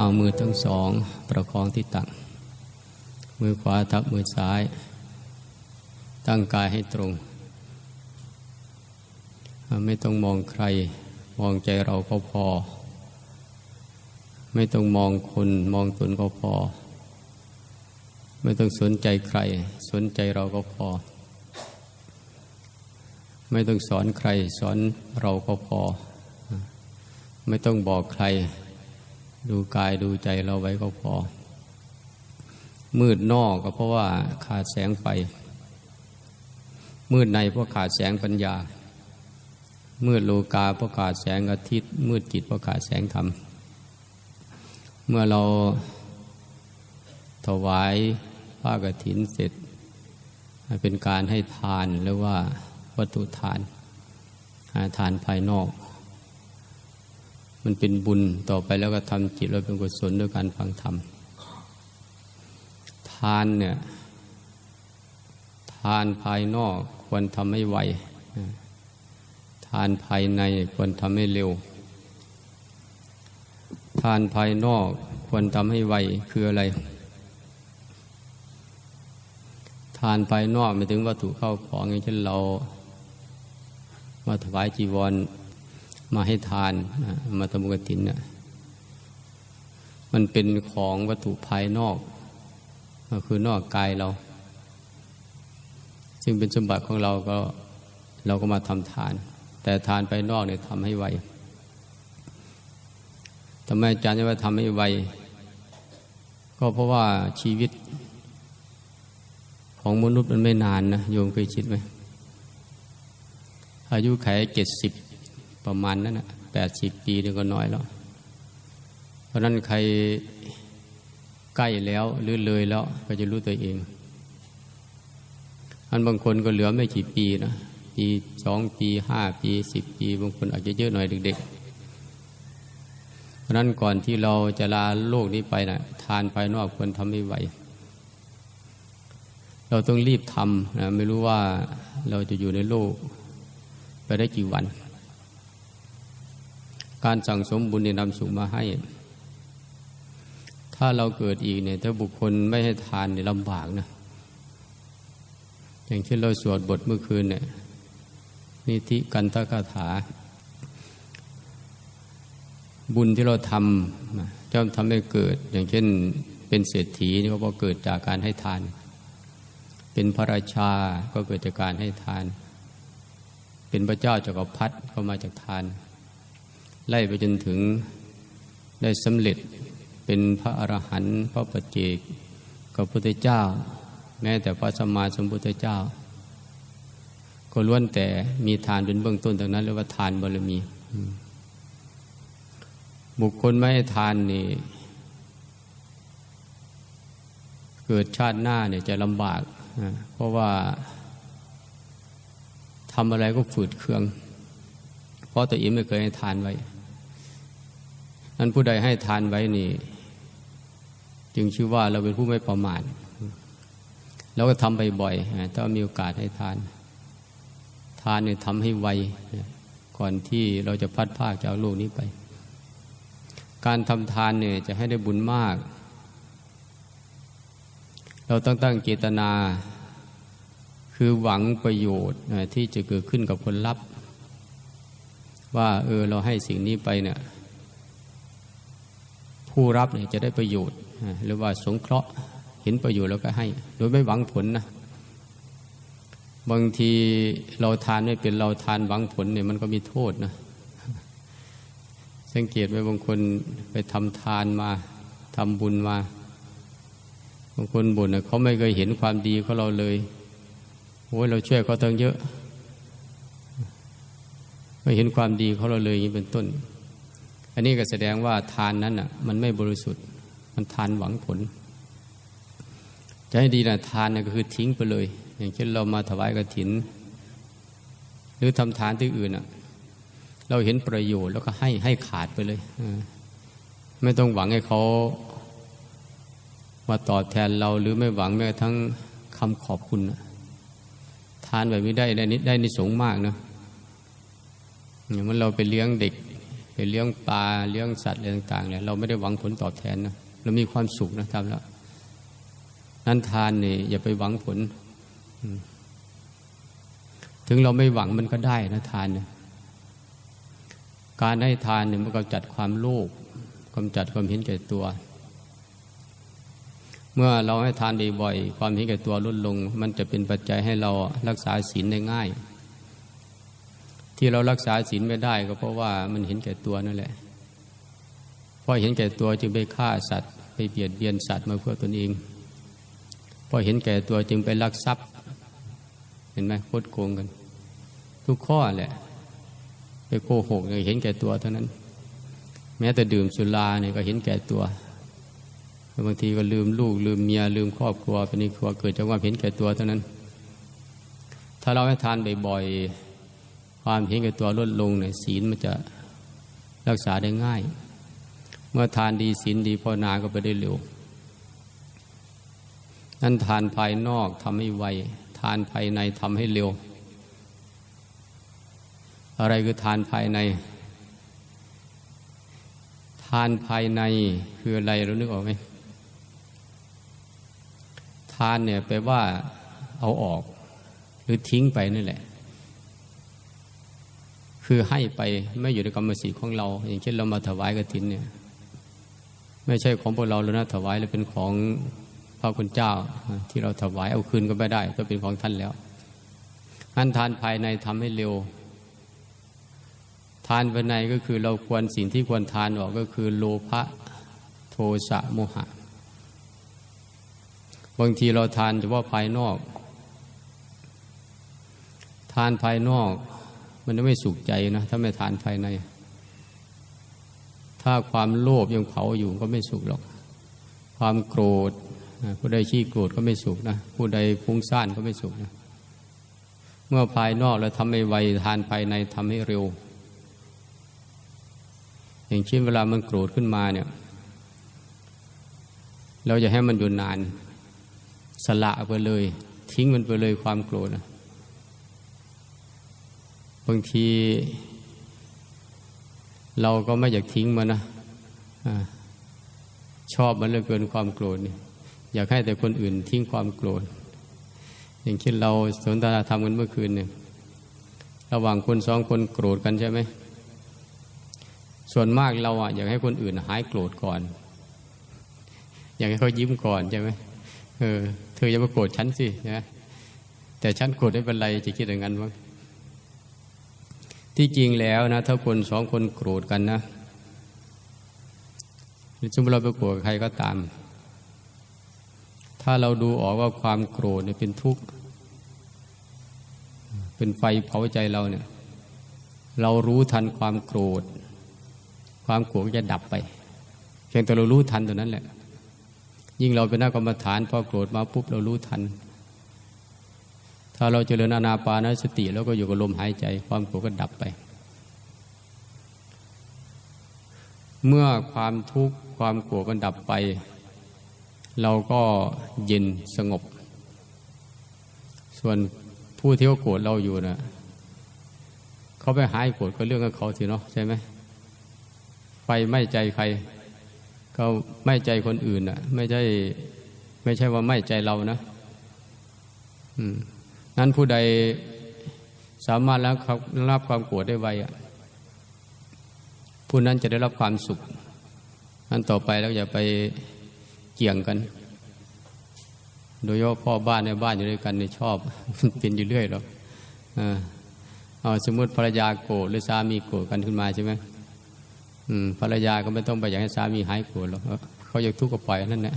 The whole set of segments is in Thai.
เอามือทั้งสองประคองที่ตัก มือขวาทับมือซ้าย ตั้งกายให้ตรง ไม่ต้องมองใคร มองใจเราก็พอ ไม่ต้องมองคนมองตนก็พอ ไม่ต้องสนใจใคร สนใจเราก็พอ ไม่ต้องสอนใคร สอนเราก็พอ ไม่ต้องบอกใคร ดูกายดูใจเราไว้ก็พอ มืดนอกก็เพราะว่าขาดแสงไฟ มืดในเพราะขาดแสงปัญญา มืดโลกาเพราะขาดแสงอาทิตย์ มืดจิตเพราะขาดแสงธรรม เมื่อเราถวายผ้ากฐินเสร็จ เป็นการให้ทานหรือว่าวัตถุทานทานภายนอก มันเป็นบุญต่อไปแล้วก็ทำจิตเราเป็นกุศลด้วยการฟังธรรม ทานเนี่ย ทานภายนอกควรทำให้ไว ทานภายในควรทำให้เร็ว ทานภายนอกควรทำให้ไวคืออะไร ทานภายนอกหมายถึงวัตถุเข้าของอย่างเช่นเรา มาถวายจีวร มาให้ทานมาทำบุญกฐินเนี่ยมันเป็นของวัตถุภายนอกก็คือนอกกายเรา ซึ่งเป็นสมบัติของเราก็เราก็มาทำทาน แต่ทานภายนอกเนี่ยทำให้ไวทำไมอาจารย์จะว่าทำให้ไว ก็เพราะว่าชีวิต ของมนุษย์มันไม่นานนะโยมเคยคิดไหมอายุไขเจ็ดสิบ ประมาณนั้นนะแปดสิบปีนี่ก็น้อยแล้ว เพราะนั้นใครใกล้แล้วหรือเลยแล้วก็จะรู้ตัวเอง อันบางคนก็เหลือไม่กี่ปีนะปีสองปีห้าปีสิบปีบางคนอาจจะเยอะหน่อยเด็กๆ เพราะนั้นก่อนที่เราจะลาโลกนี้ไปนะทานภายนอกควรทำให้ไวเราต้องรีบทำนะไม่รู้ว่าเราจะอยู่ในโลก ไปได้กี่วัน การสั่งสมบุญเนี่ยนำสุขมาให้ ถ้าเราเกิดอีกเนี่ยถ้าบุคคลไม่ให้ทานเนี่ยลำบากนะ อย่างเช่นเราสวดบทเมื่อคืนเนี่ยนิธิกันตคาถา บุญที่เราทำจะทำให้เกิด อย่างเช่นเป็นเศรษฐีนี่ก็เพราะเกิดจากการให้ทาน เป็นพระราชาก็เกิดจากการให้ทาน เป็นพระเจ้าจักรพรรดิก็มาจากทาน ไล่ไปจนถึงได้สำเร็จเป็นพระอรหันต์พระปเจกกับพุทธเจ้า แม้แต่พระสมมาสมพุทธเจ้า ก็ล้วนแต่มีทานเป็นเบื้องต้นดังนั้นเรียกว่าทานบารมี บุคคลไม่ให้ทานนี่เกิดชาติหน้าเนี่ยจะลำบาก เพราะว่าทำอะไรก็ฝืดเคือง เพราะตัวเองไม่เคยให้ทานไว้ นั้นผู้ใดให้ทานไว้นี่ จึงชื่อว่าเราเป็นผู้ไม่ประมาทแล้วก็ทำบ่อยๆถ้ามีโอกาสให้ทาน ทานเนี่ยทำให้ไวก่อนที่เราจะพัดภาคจากโลกนี้ไป การทำทานเนี่ยจะให้ได้บุญมาก เราต้องตั้งเจตนา คือหวังประโยชน์ที่จะเกิดขึ้นกับคนรับว่าเออเราให้สิ่งนี้ไปเนี่ย ผู้รับเนี่ยจะได้ประโยชน์ หรือว่าสงเคราะห์เห็นประโยชน์แล้วก็ให้ โดยไม่หวังผลนะบางทีเราทานไม่เป็นเราทานหวังผลเนี่ยมันก็มีโทษนะสังเกตไว้บางคนไปทำทานมาทำบุญมา บางคนบ่นเขาไม่เคยเห็นความดีของเราเลยโอ้ยเราช่วยเขาตั้งเยอะ ไม่เห็นความดีของเราเลยอย่างนี้เป็นต้น อันนี้ก็แสดงว่าทานนั้นอะ มันไม่บริสุทธิ์ มันทานหวังผล จะให้ดีนะทานนะก็คือทิ้งไปเลย อย่างเช่นเรามาถวายกระถิน หรือทำทานที่อื่นอะ เราเห็นประโยชน์แล้วก็ให้ให้ขาดไปเลยไม่ต้องหวังให้เขามาตอบแทนเราหรือไม่หวังแม้ทั้งคำขอบคุณทานแบบนี้ได้ได้นิดได้นิสงมากนะอย่างมันเราไปเลี้ยงเด็ก ไปเลี้ยงปลาเลี้ยงสัตว์อะไรต่างๆเนี่ยเราไม่ได้หวังผลตอบแทนนะเรามีความสุขนะทำแล้วนั้นทานนี่อย่าไปหวังผล ถึงเราไม่หวังมันก็ได้นะทานเนี่ยการให้ทานเนี่ยมันก็จัดความโลภกำจัดความเห็นแก่ตัว เมื่อเราให้ทานบ่อยๆความเห็นแก่ตัวลดลง มันจะเป็นปัจจัยให้เรารักษาศีลได้ง่าย ที่เรารักษาศีลไม่ได้ก็เพราะว่ามันเห็นแก่ตัวนั่นแหละเพราะเห็นแก่ตัวจึงไปฆ่าสัตว์ไปเบียดเบียนสัตว์มาเพื่อตนเองพอเห็นแก่ตัวจึงไปลักทรัพย์ เห็นไหมโคตรโกงกัน ทุกข้อแหละ ไปโกหกเห็นแก่ตัวเท่านั้น แม้แต่ดื่มสุราเนี่ยก็เห็นแก่ตัวบางทีก็ลืมลูก ลืมเมียลืมครอบครัวเป็นครัวเกิดจากความเห็นแก่ตัวเท่านั้น ถ้าเราให้ทานบ่อยๆ ความเห็นแก่ตัวลดลงเนี่ยศีลมันจะรักษาได้ง่าย เมื่อทานดีศีลดีพอนาก็ไปได้เร็วนั่นทานภายนอกทำให้ไว ทานภายในทำให้เร็ว อะไรคือทานภายใน ทานภายในคืออะไรเรานึกออกไหมทานเนี่ยแปลว่าเอาออก หรือทิ้งไปนั่นแหละ คือให้ไปไม่อยู่ในกรรมสิทธิ์ของเรา อย่างเช่นเรามาถวายกระถินเนี่ย ไม่ใช่ของพวกเราแล้วนะถวายแล้วเป็นของพระคุณเจ้า ที่เราถวายเอาคืนก็ไม่ได้ ก็เป็นของท่านแล้วอันทานภายในทำให้เร็ว ทานภายในก็คือเราควรสิ่งที่ควรทานออกก็คือโลภะโทสะโมหะ บางทีเราทานเฉพาะภายนอก ทานภายนอก มันไม่สุขใจนะถ้าไม่ทานภายใน ถ้าความโลภยังเผาอยู่ก็ไม่สุขหรอก ความโกรธผู้ใดขี้โกรธก็ไม่สุขนะผู้ใดฟุ้งซ่านก็ไม่สุขนะเมื่อภายนอกเราทำให้ไวทานภายในทำให้เร็ว อย่างเช่นเวลามันโกรธขึ้นมาเนี่ย เราจะให้มันอยู่นาน สละไปเลย ทิ้งมันไปเลยความโกรธนะ บางที เราก็ไม่อยากทิ้งมันนะชอบมันเหลือเกินความโกรธอยากให้แต่คนอื่นทิ้งความโกรธ อย่างเช่นเราสนทนาธรรมกันเมื่อคืนเนี่ยระหว่างคนสองคนโกรธกันใช่ไหม ส่วนมากเราอะอยากให้คนอื่นหายโกรธก่อน อยากให้เขายิ้มก่อนใช่ไหมเออ เธออย่ามาโกรธฉันสินะแต่ฉันโกรธไม่เป็นไรจะคิดอย่างนั้นมั้ง ที่จริงแล้วนะ ถ้าคนสองคนโกรธกันนะสมมติเราไปโกรธใครก็ตาม ถ้าเราดูออกว่าความโกรธเนี่ยเป็นทุกข์ เป็นไฟเผาใจเราเนี่ย เรารู้ทันความโกรธ ความโกรธจะดับไปเพียงแต่เรารู้ทันตัวนั้นแหละ ยิ่งเราเป็นนักกรรมฐานพอโกรธมาปุ๊บเรารู้ทัน ถ้าเราเจริญอานาปานสติ แล้วก็อยู่กับลมหายใจ ความโกรธก็ดับไป เมื่อความทุกข์ความโกรธมันดับไป เราก็เย็นสงบ ส่วนผู้ที่เขาโกรธเราอยู่นะเขาไปหายโกรธก็เรื่องของเขาสิเนาะใช่ไหมไฟไม่ใจใคร ก็ไม่ใจคนอื่นอะ ไม่ใช่ ไม่ใช่ว่าไม่ใจเรานะ อืม นั้นผู้ใดสามารถแล้วรับความโกรธได้ไวอะผู้นั้นจะได้รับความสุขนั้นต่อไปแล้วอย่าไปเกี่ยงกัน โดยเฉพาะพ่อบ้านในบ้านอยู่ด้วยกันในชอบเป็นอยู่เรื่อยหรอกเอาสมมติภรรยาโกรธหรือสามีโกรธกันขึ้นมาใช่ไหมภรรยาก็ไม่ต้องไปอยากให้สามีหายโกรธหรอกเขาอยากทุกข์ก็ปล่อยนั่นแหละ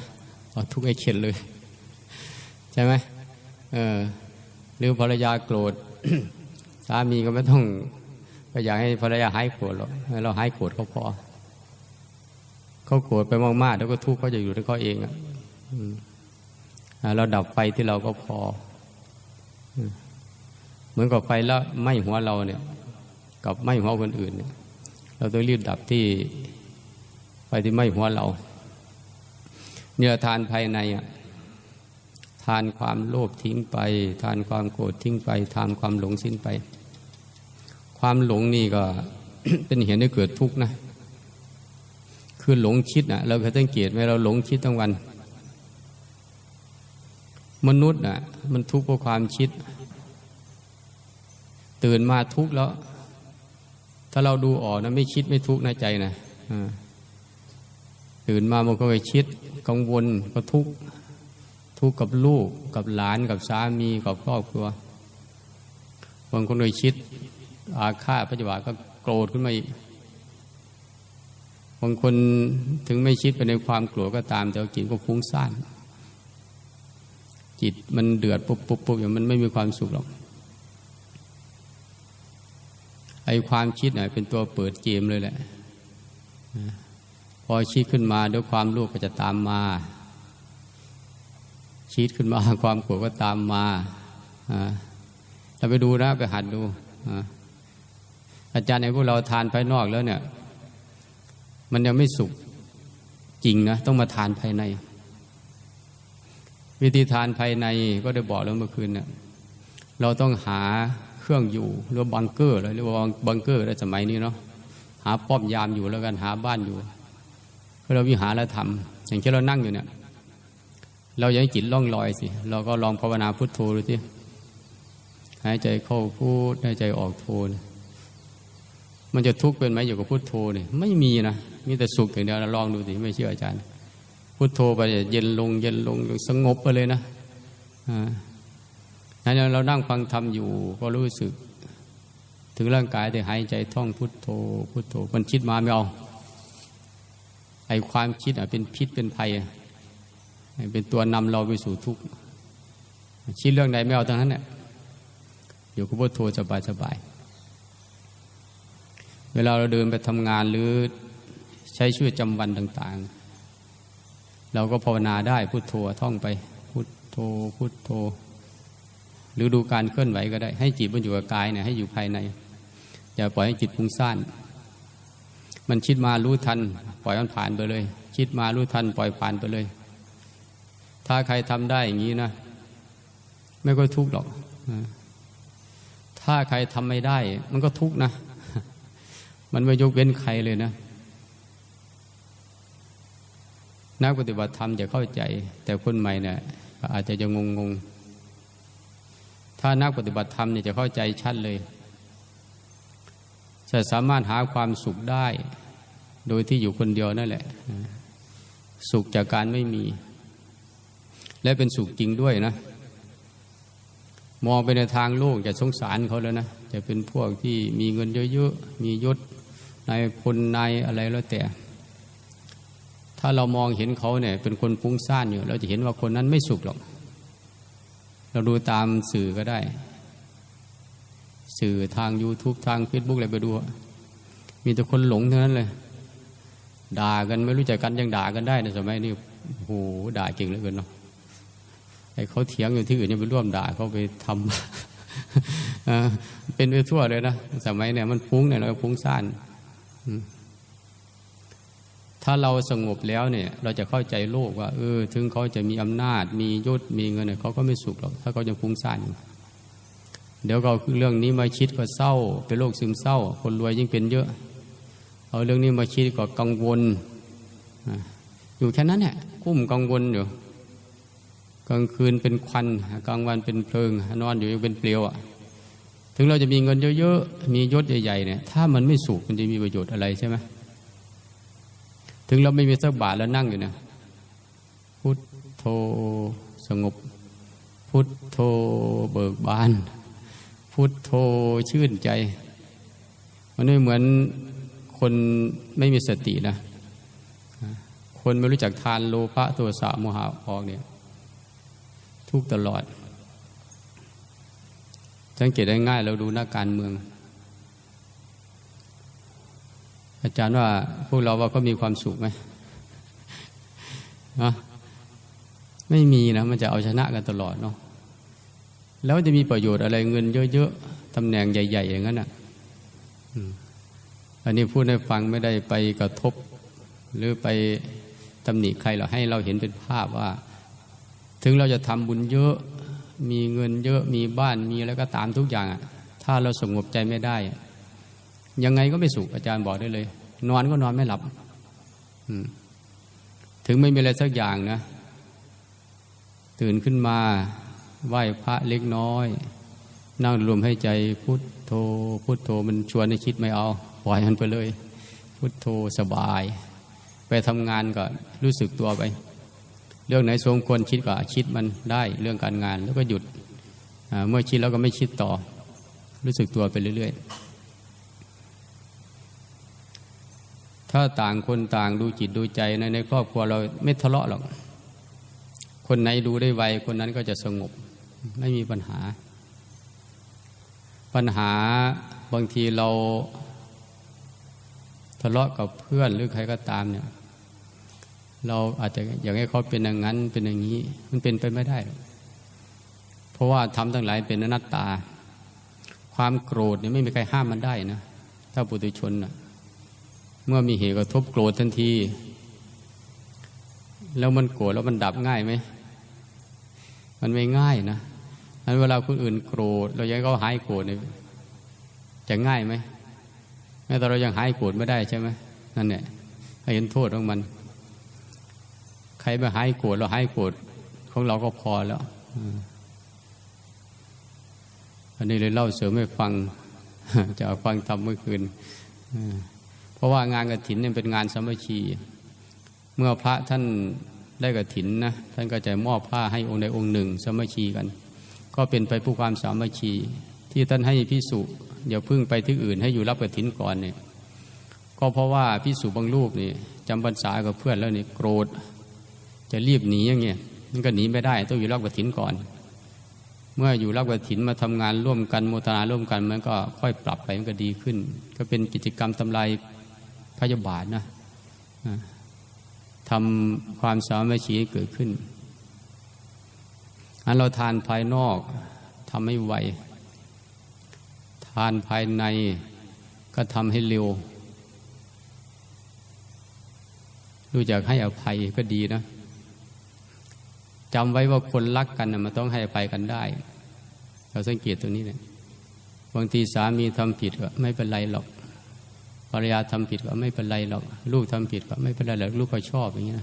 เอาทุกข์ให้เข็ดเลย ใช่ไหมเออ หรือภรรยาโกรธสามีก็ไม่ต้องไปอยากให้ภรรยาหายโกรธหรอกให้เราหายโกรธเขาพอเขาโกรธไปมากๆแล้วก็ทุกข์เขาจะอยู่ที่เขาเองอะเราดับไฟที่เราก็พอ เหมือนกับไฟแล้วไหม้หัวเราเนี่ย กับไหม้หัวคนอื่นเนี่ย เราต้องรีบดับที่ไฟที่ไหม้หัวเรา เนี่ยทานภายในอะ ทานความโลภทิ้งไป ทานความโกรธทิ้งไป ทานความหลงสิ้นไป ความหลงนี่ก็เป็นเหตุให้เกิดทุกข์นะ คือหลงคิดนะเราเคยสังเกตไหมเราหลงคิดทั้งวัน มนุษย์นะมันทุกข์เพราะความคิด ตื่นมาทุกข์แล้ว ถ้าเราดูออกนะไม่คิดไม่ทุกข์ในใจนะตื่นมามันก็ไปคิดกังวลก็ทุกข์ ทุกข์กับลูกกับหลานกับสามีกับครอบครัวบางคนเลยคิด อาฆาตพยาบาทก็โกรธขึ้นมาอีกบางคนถึงไม่คิดไปในความกลัวก็ตาม แต่จิตก็ฟุ้งซ่านจิตมันเดือดปุ๊บปุ๊บปุ๊บอย่างมันไม่มีความสุขหรอกไอ้ความคิดน่ะเป็นตัวเปิดเกมเลยแหละพอคิดขึ้นมาด้วยความโลภก็จะตามมา คิดขึ้นมาความโกรธก็ตามมาเราไปดูนะไปหัดดูอาจารย์ในพวกเราทานภายนอกแล้วเนี่ย มันยังไม่สุกจริงนะต้องมาทานภายใน วิธีทานภายในก็ได้บอกแล้วเมื่อคืนเนี่ยเราต้องหาเครื่องอยู่หรือบังเกอร์เลยเรียกว่าบังเกอร์ในสมัยนี้เนาะหาป้อมยามอยู่แล้วกันหาบ้านอยู่เราวิหารแล้วทำอย่างเช่นเรานั่งอยู่เนี่ย เราอยากจิตล่องลอยสิ เราก็ลองภาวนาพุทโธดูสิหายใจเข้าพูดหายใจออกโทนมันจะทุกข์เป็นไหมอยู่กับพุทโธเนี่ยไม่มีนะมีแต่สุขอย่างเดียวลองดูสิไม่เชื่ออาจารย์ พุทโธไปเย็นลง เย็นลงสงบไปเลยนะนั้นเรานั่งฟังธรรมอยู่ก็รู้สึก ถึงร่างกายแต่หายใจท่องพุทโธ พุทโธมันคิดมาไม่เอาไอความคิดอะเป็นพิษเป็นภัย เป็นตัวนำเราไปสู่ทุกข์คิดเรื่องใดไม่เอาทั้งนั้นเนี่ยอยู่กับพุทโธสบายสบาย เวลาเราเดินไปทำงานหรือใช้ชีวิตจำวันต่าง ๆ เราก็ภาวนาได้พุทโธท่องไปพุทโธพุทโธ หรือดูการเคลื่อนไหวก็ได้ ให้จิตมันอยู่กับกายเนี่ยให้อยู่ภายใน อย่าปล่อยให้จิตฟุ้งซ่านมันคิดมารู้ทัน ปล่อยมันผ่านไปเลย คิดมารู้ทัน ปล่อยผ่านไปเลย ถ้าใครทำได้อย่างนี้นะ ไม่ก็ทุกข์หรอก ถ้าใครทำไม่ได้ มันก็ทุกข์นะ มันไม่ยกเว้นใครเลยนะ นักปฏิบัติธรรมจะเข้าใจ แต่คนใหม่เนี่ยอาจจะยังงงงถ้านักปฏิบัติธรรมเนี่ยจะเข้าใจชัดเลย จะสามารถหาความสุขได้ โดยที่อยู่คนเดียวนั่นแหละ สุขจากการไม่มี และเป็นสุขจริงด้วยนะ มองไปในทางโลกจะสงสารเขาแล้วนะจะเป็นพวกที่มีเงินเยอะๆ มียศนายพลนายอะไรแล้วแต่ ถ้าเรามองเห็นเขาเนี่ย เป็นคนฟุ้งซ่านอยู่ เราจะเห็นว่าคนนั้นไม่สุขหรอก เราดูตามสื่อก็ได้ สื่อทาง YouTube ทาง Facebook อะไรไปดู มีแต่คนหลงเท่านั้นเลย ด่ากันไม่รู้จักกันยังด่ากันได้ในสมัยนี้โหด่าเก่งเหลือเกินเนาะ ไอ้เขาเถียงอยู่ที่อื่นยังไปร่วมด่าเขาไปทำเป็นไปทั่วเลยนะสมัยเนี่ยมันฟุ้งเนี่ยเราฟุ้งซ่านถ้าเราสงบแล้วเนี่ย เราจะเข้าใจโลกว่าเออ ถึงเขาจะมีอำนาจ มียศมีเงินเนี่ยเขาก็ไม่สุขหรอกถ้าเขาจะฟุ้งซ่านเดี๋ยวเราเรื่องนี้มาคิดก็เศร้า เป็นโรคซึมเศร้า คนรวยยิ่งเป็นเยอะ เอาเรื่องนี้มาคิดก็กังวลอยู่แค่นั้นแหละกุ้มกังวลอยู่ กลางคืนเป็นควันกลางวันเป็นเพลิง นอนอยู่ยังเป็นเปลวอะถึงเราจะมีเงินเยอะๆมียศใหญ่ๆเนี่ยถ้ามันไม่สุขมันจะมีประโยชน์อะไรใช่ไหมถึงเราไม่มีสักบาทแล้วนั่งอยู่เนี่ยพุทโธสงบ พุทโธเบิกบาน พุทโธชื่นใจ มันไม่เหมือนคนไม่มีสตินะคนไม่รู้จักทานโลภะโทสะโมหะออกเนี่ย ทุกตลอด สังเกตได้ง่ายเราดูหนักการเมือง อาจารย์ว่าพวกเราว่าก็มีความสุขไหมนะไม่มีนะมันจะเอาชนะกันตลอดเนาะแล้วจะมีประโยชน์อะไรเงินเยอะๆตำแหน่งใหญ่ ๆ อย่างนั้นอะอันนี้พูดให้ฟังไม่ได้ไปกระทบ หรือไปตำหนิใครหรอกให้เราเห็นเป็นภาพว่า ถึงเราจะทำบุญเยอะ มีเงินเยอะมีบ้านมีอะไรก็ตามทุกอย่าง ถ้าเราสงบใจไม่ได้ ยังไงก็ไม่สุขอาจารย์บอกได้เลย นอนก็นอนไม่หลับถึงไม่มีอะไรสักอย่างนะ ตื่นขึ้นมาไหว้พระเล็กน้อย นั่งรวมให้ใจพุทโธพุทโธมันชวนให้คิดไม่เอาปล่อยมันไปเลย พุทโธสบาย ไปทำงานก็รู้สึกตัวไป เรื่องไหนสมควรคิดก็คิดมันได้เรื่องการงานแล้วก็หยุดเมื่อคิดแล้วก็ไม่คิดต่อ รู้สึกตัวไปเรื่อย ๆ ถ้าต่างคนต่างดูจิตดูใจในในครอบครัวเราไม่ทะเลาะหรอก คนไหนดูได้ไวคนนั้นก็จะสงบ ไม่มีปัญหา ปัญหาบางทีเราทะเลาะกับเพื่อนหรือใครก็ตามเนี่ย เราอาจจะอยากให้เขาเป็นอย่างนั้นเป็นอย่างนี้ มันเป็นไปไม่ได้ เพราะว่าทำทั้งหลายเป็นอนัตตา ความโกรธเนี่ยไม่มีใครห้ามมันได้นะ ถ้าปุถุชนนะเมื่อมีเหตุกระทบโกรธทันที แล้วมันโกรธแล้วมันดับง่ายไหมมันไม่ง่ายนะนั้นเวลาคนอื่นโกรธ เราอยากให้เขาหายโกรธเนี่ยจะง่ายไหมแม้แต่เรายังหายโกรธไม่ได้ใช่ไหมนั่นแหละให้เห็นโทษของมัน ใครไม่หายโกรธเราหายโกรธของเราก็พอแล้วอันนี้เลยเล่าเสริมให้ฟังจะฟังทำเมื่อคืนเพราะว่างานกระถินเนี่ยเป็นงานสมัชีเมื่อพระท่านได้กระถินนะท่านก็จะมอบผ้าให้องค์ใดองค์หนึ่งสมัชีกัน ก็เป็นไปผู้ความสามัคคีที่ท่านให้พิสุอย่าพึ่งไปที่อื่นให้อยู่รับกระถินก่อนเนี่ยก็เพราะว่าพิสุบางรูปนี่จำพรรษากับเพื่อนแล้วนี่โกรธ จะรีบหนีอย่างเงี้ยมันก็หนีไม่ได้ต้องอยู่รับกระถินก่อน เมื่ออยู่รับกระถินมาทำงานร่วมกันโมตนาร่วมกันมันก็ค่อยปรับไปมันก็ดีขึ้น ก็เป็นกิจกรรมทำลายพยาบาทนะทำความสามัคคีเกิดขึ้นอันเราทานภายนอกทำให้ไว ทานภายในก็ทำให้เร็ว รู้จักให้อภัยก็ดีนะ จำไว้ว่าคนรักกันนะมันต้องให้อภัยกันได้ เราสังเกตตัวนี้เนี่ยบางทีสามีทำผิดก็ไม่เป็นไรหรอกภรรยาทำผิดก็ไม่เป็นไรหรอกลูกทำผิดก็ไม่เป็นไรหรอกลูกก็ชอบอย่างเงี้ย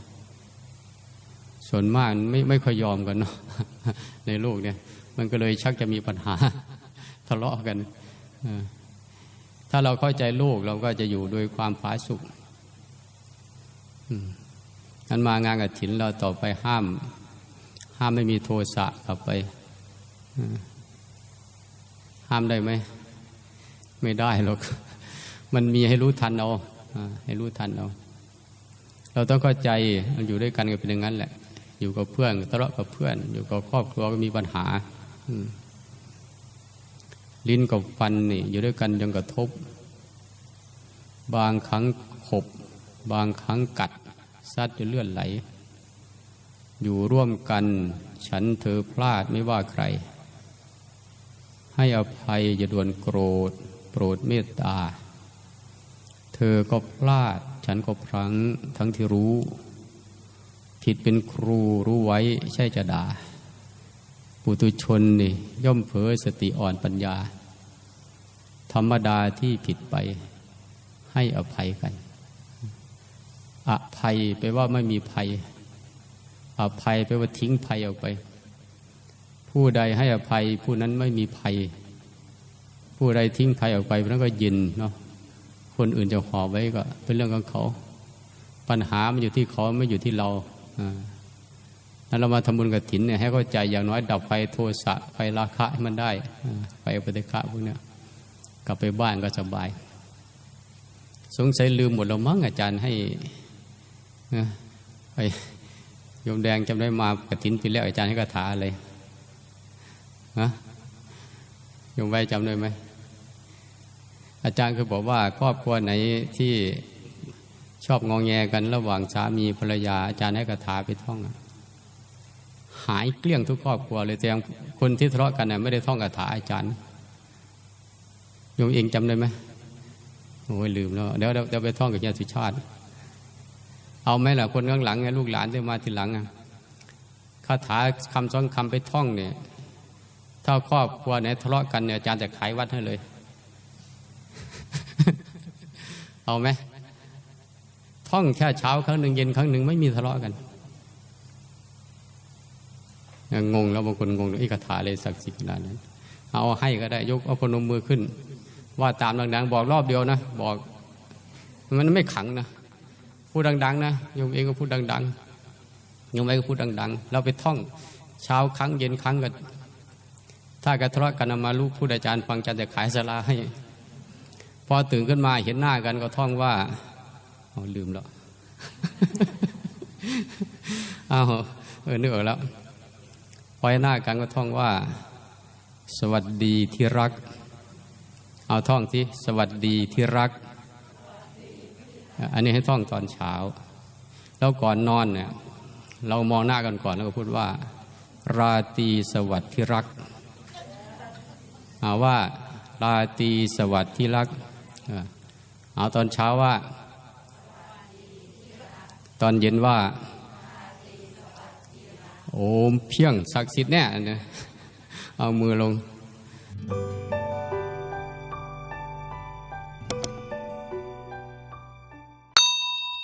ส่วนมากไม่ไม่ค่อยยอมกันเนาะในโลกเนี่ย มันก็เลยชักจะมีปัญหา ทะเลาะกันถ้าเราเข้าใจโลกเราก็จะอยู่โดยความผาสุกนั้นมางานกับถินเราต่อไปห้าม ห้ามไม่มีโทสะกลับไป ห้ามได้ไหม ไม่ได้หรอก มันมีให้รู้ทันเอาให้รู้ทันเอา เราต้องเข้าใจมันอยู่ด้วยกันก็เป็นอย่างนั้นแหละ อยู่กับเพื่อนทะเลาะกับเพื่อน อยู่กับครอบครัวก็มีปัญหาลิ้นกับฟันนี่ อยู่ด้วยกันยังกระทบ บางครั้งขบ บางครั้งกัดซัดจะเลือนไหล อยู่ร่วมกัน ฉันเธอพลาดไม่ว่าใคร ให้อภัยอย่าด่วนโกรธ โปรดเมตตา เธอก็พลาด ฉันก็พลั้งทั้งที่รู้ ผิดเป็นครูรู้ไว้ใช่จะด่า ปุตุชนนี่ย่อมเผยสติอ่อนปัญญา ธรรมดาที่ผิดไป ให้อภัยกันอภัยไปว่าไม่มีภัย อภัยไปลว่าทิ้งภัยออกไป ผู้ใดให้อภัยผู้นั้นไม่มีภัย ผู้ใดทิ้งภัยออกไปผู้นั้นก็ยินเนาะคนอื่นจะหอบไว้ก็ เป็นเรื่องของเขา ปัญหามันอยู่ที่เขาไม่อยู่ที่เรานั้นเรามาทำบุญกับถินเนี่ยให้เข้าใจอย่างน้อยดับไฟโทสะไฟราคะให้มันได้ไฟปฏิฆะพวกเนี้กลับไปบ้านก็สบาย สงสัยลืมหมดแล้วมั้งอาจารย์ให้ไอ้ โยมแดงจำได้มากระถินปีแล้วอาจารย์ให้คาถาอะไรฮะโยมไว้จำได้ไหมอาจารย์คือบอกว่าครอบครัวไหนที่ชอบงองแงกันระหว่างสามีภรรยา อาจารย์ให้คาถาไปท่องหายเกลี้ยงทุกครอบครัวเลยแต่คนที่ทะเลาะกันน่ยไม่ได้ท่องคาถาอาจารย์โยมเองจำได้ไหมโอ้ยลืมแล้วเดี๋ยวเดี๋ยวไปท่องกับญาติชาติ เอาไหมล่ะคนข้างหลังไงลูกหลานที่มาทีหลังอะคาถาคำสองคำไปท่องเนี่ยถ้าครอบครัวไหนทะเลาะกันเนี่ยอาจารย์จะขายวัดให้เลย เอาไหมท่องแค่เช้าครั้งหนึ่งเย็นครั้งหนึ่งไม่มีทะเลาะกันงงแล้วบางคนงงไอ้คาถาเลยศักดิ์สิทธิ์ขนาดนั้น เอาให้ก็ได้ยกเอาพนมมือขึ้น ว่าตามดังๆบอกรอบเดียวนะ บอก มันไม่ขังนะ พูดดัง ๆ นะโยมเองก็พูดดังๆโยมเองก็พูดดัง ๆ เราไปท่องเช้าครั้งเย็นครั้งกันถ้ากระทะกันมาลูกพูดอาจารย์ฟังจันจะขายสลาให้ พอตื่นขึ้นมาเห็นหน้ากันก็ท่องว่าเอาลืมแล้วอ้าวเออนึกออกแล้วพอหนหน้ากันก็ท่องว่า สวัสดีที่รัก เอาท่องที่สวัสดีที่รัก อันนี้ให้ท่องตอนเช้า แล้วก่อนนอนเนี่ยเรามองหน้ากันก่อนแล้วก็พูดว่า ราตรีสวัสดิ์ที่รักเอาว่าราตรีสวัสดิ์ที่รักเอาตอนเช้าว่า ตอนเย็นว่า โอมเพียงศักดิ์สิทธิ์แน่เนี่ยเอามือลง